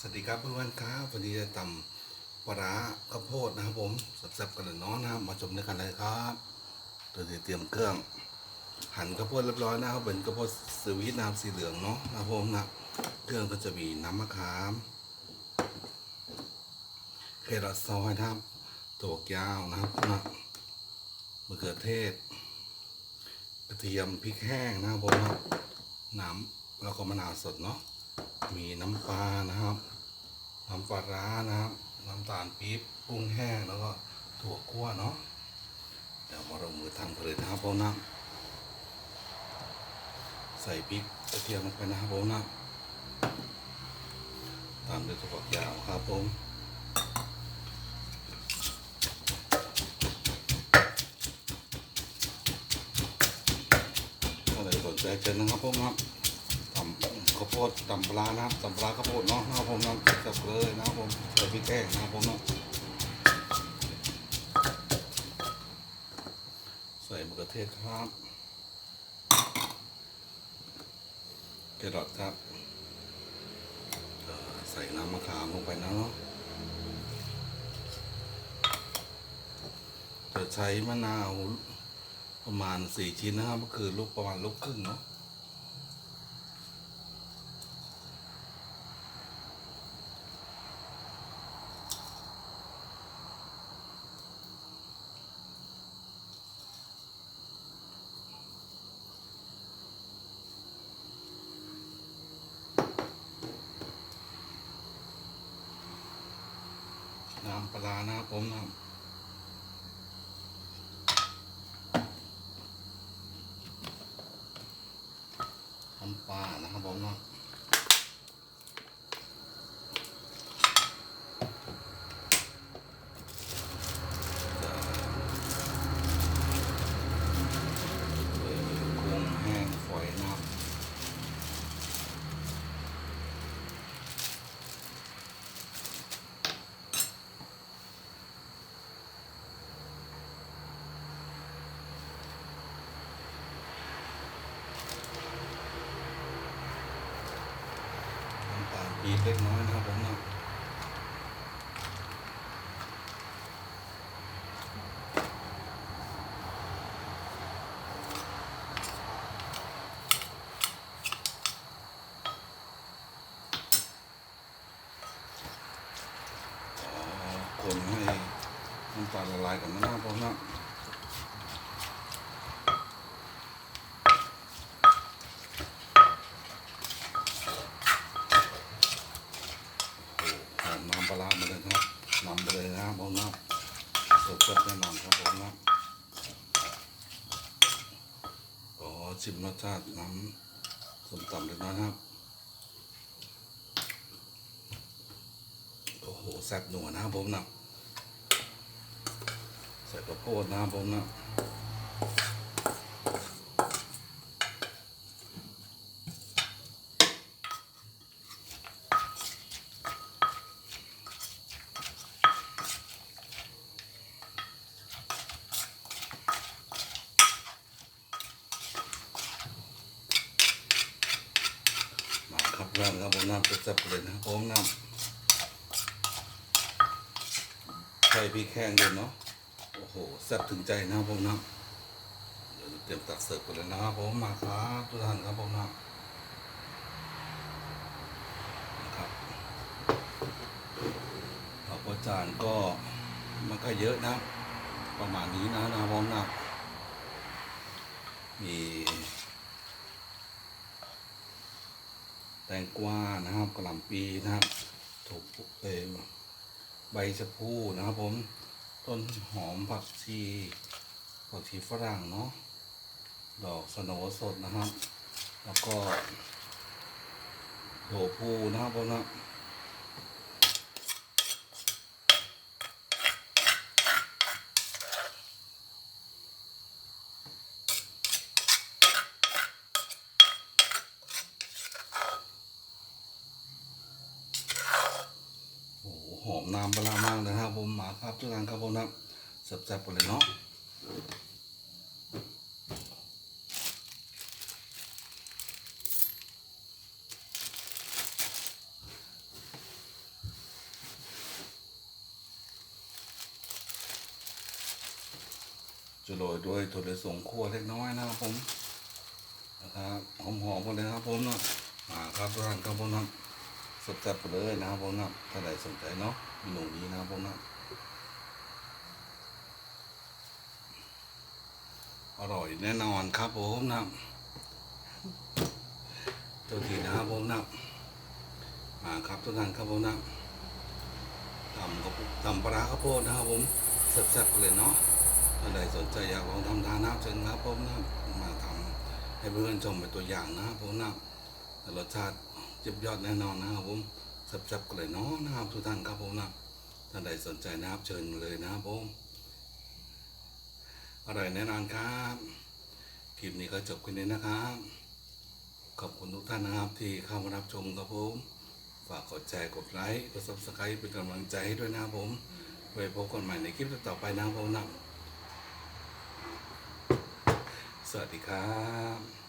สวัสดีครับเพื่อนๆครับวันนี้จะตำปลาร้าข้าวโพดนะครับผมสับๆกันเลยเนาะนะครับมาชมด้วยกันเลยครับตัวนี้เตรียมเครื่อง หั่นข้าวโพดเรียบร้อยนะครับเป็นข้าวโพดสวีทนะครับสีเหลืองเนาะนะครับผมนะเครื่องก็จะมีน้ำมะขามเครอทซอยนะครับตัวกยาวนะครับนะมะเขือเทศ กระเทียมพริกแห้งนะครับผมนะน้ำแล้วก็มะนาวสดเนาะ มีน้ำปลานะครับ น้ำปลาร้านะครับ น้ำตาลปี๊บกุ้งแห้งแล้วก็ถั่วคั่วเนาะเดี๋ยวมาลงมือทำกันเลยนะครับผมนะใส่พริกกระเทียมลงไปนะครับผมนะตามด้วยถั่วฝักยาวครับผมก็เลยสนใจเชิญนะครับผมนะตำ ข้าวโพดตำปลานะครับตำปลาข้าวโพดเนาะนะครับผมนะจับเลยนะครับผมใส่พริกแห้งนะครับผมเนาะใส่มะเขือเทศครับแครอทครับใส่น้ำมะขามลงไปนะเนาะจะใช้มะนาวประมาณสี่ชิ้นนะครับ ก็คือลูกประมาณลูกครึ่งเนาะน้ำ ปลานะครับผมนะน้ำปลานะครับผมเนาะเอ่อกุ้งแห้งฝอยนะครับ น้ำตาลปี๊บเล็กน้อยนะครับผมเนาะอ๋อคนให้น้ำตาละลายกับน้ำผมนะโอ้โหหอมน้ำปลาร้ามาเลยครับนำไป เลยนะครับผมนะสดๆแน่นอนครับผมนะขอชิมรสชาติน้ำส้มตำเล็กน้อยนะครับ โอ้โหแซ่บหนัวนะครับผมนะใส่กระโพดนะครับผมนะมาค รับเริ่มครับผมน้ำแซ่บเลยนะผมน้ำใส่พริกแห้งด้วยเนาะโอ้โหแซ่บถึงใจนะผมนะเดี๋ยวเตรียมตักเสิร์ฟกันเลยนะครับผมมาครับทุกท่านครับผมนะนะครับเอาพอจานก็มันก็เยอะนะ ประมาณนี้นะนะครับผมนะมี แตงกวานะครับกระหล่ำปีนะครับถูกเอ่ใบชะพูนะครับผมต้นหอมผักชีผักชีฝรั่งเนาะดอกสโนสดนะครับ แล้วก็โถพูนะครับผมนะ อมน้ำปลามากนะครับผมหมาครับทุกท่านครับผมนะแซ่บๆกันเลยเนาะจะโรยด้วยถั่วเหลืองสงคั่วเล็กน้อยนะครับผมนะครับหอมๆกันเลยครับผมนะมาครับทุกท่านครับผมนะ สดๆไปเลยนะครับผมนาะถ้าใดสนใจเนาะเมนูนี้นะครับผมนาะอร่อยแน่นอนครับผมนะตัวทีนะครับผมนะมาครับทุกท่านครับผมนะทำกับทำปลาร้าข้าวโพดนะครับผมแซ่บๆเลยเนาะถ้าใดสนใจอยากลองทำทานน้ำเชิญนครับผมนะมาทำให้เพื่อนชมเป็นตัวอย่างนะครับผมนะรสชาติ เจ็บยอดแน่นอนนะครับผมแซบๆกันเลยเนาะนะครับทุกท่านครับผมนะถ้านใดสนใจนะครับเชิญเลยนะครับผมอร่อยแน่นอนครับคลิปนี้ก็จบกันนี้นะครับ ขอบคุณทุกท่านนะครับที่เข้ามารับชมครับผมฝากกดแชร์กดไลค์กดซับสไครต์เป็นกำลังใจให้ด้วยนะครับผมไว้พบกันใหม่ในคลิปต่อไปนะครับผมนะสวัสดีครับ